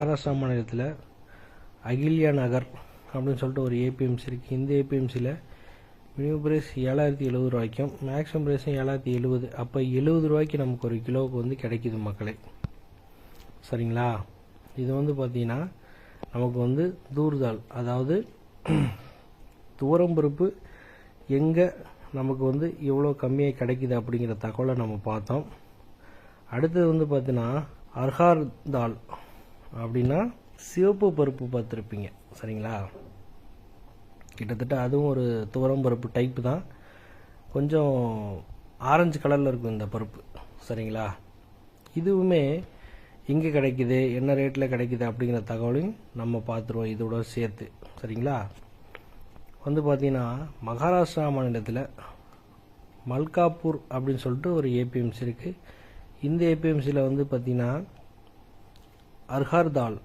மகாராஷ்டிரா மாநிலத்தில் அகில்யா நகர் அப்படின்னு சொல்லிட்டு ஒரு ஏபிஎம்சி இருக்குது இந்த ஏபிஎம்சியில் மினிமம் ப்ரைஸ் ஏழாயிரத்தி எழுபது ரூபாய்க்கும் மேக்ஸிமம் ப்ரைஸும் ஏழாயிரத்தி எழுபது. அப்போ எழுபது ரூபாய்க்கு நமக்கு ஒரு கிலோவுக்கு வந்து கிடைக்குது மக்களே. சரிங்களா? இது வந்து பார்த்தீங்கன்னா நமக்கு வந்து தூர்தால் அதாவது துவரம்பருப்பு எங்கே நமக்கு வந்து எவ்வளோ கம்மியாக கிடைக்குது அப்படிங்கிற தகவலை நம்ம பார்த்தோம். அடுத்தது வந்து பார்த்தீங்கன்னா அர்ஹார் தால் அப்படின்னா சிவப்பு பருப்பு பார்த்துருப்பீங்க. சரிங்களா? கிட்டத்தட்ட அதுவும் ஒரு துவரம் பருப்பு டைப்பு தான். கொஞ்சம் ஆரஞ்சு கலரில் இருக்கும் இந்த பருப்பு. சரிங்களா? இதுவுமே எங்கே கிடைக்குது? என்ன ரேட்டில் கிடைக்குது அப்படிங்கிற தகவலையும் நம்ம பார்த்துருவோம். இதோட சேர்த்து. சரிங்களா? வந்து பார்த்தீங்கன்னா மகாராஷ்டிரா மாநிலத்தில் மல்காப்பூர் அப்படின்னு சொல்லிட்டு ஒரு ஏபிஎம்சி இருக்குது இந்த ஏபிஎம்சியில் வந்து பார்த்தீங்கன்னா அர்ஹார் தால்